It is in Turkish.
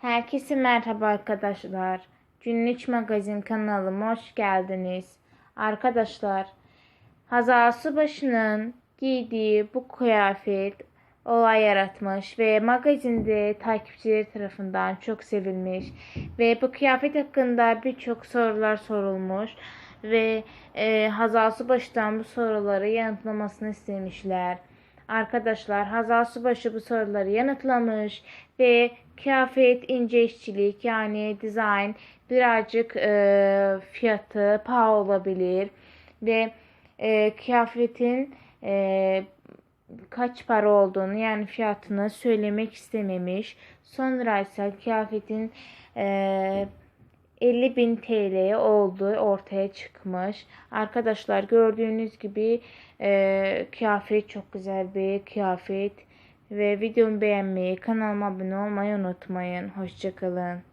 Herkese merhaba arkadaşlar. Günlük Magazin kanalıma hoş geldiniz. Arkadaşlar, Hazal Subaşı'nın giydiği bu kıyafet olay yaratmış ve magazinde takipçileri tarafından çok sevilmiş ve bu kıyafet hakkında birçok sorular sorulmuş ve e, Hazal Subaşı'dan bu soruları yanıtlamasını istemişler. Arkadaşlar Hazal Subaşı bu soruları yanıtlamış ve kıyafet ince işçilik yani dizayn birazcık e, fiyatı pahalı olabilir ve e, kıyafetin e, kaç para olduğunu yani fiyatını söylemek istememiş. Sonra ise kıyafetin e, 50 bin TL olduğu ortaya çıkmış. Arkadaşlar gördüğünüz gibi e, kıyafet çok güzel bir kıyafet. Ve videomu beğenmeyi, kanalıma abone olmayı unutmayın. Hoşçakalın.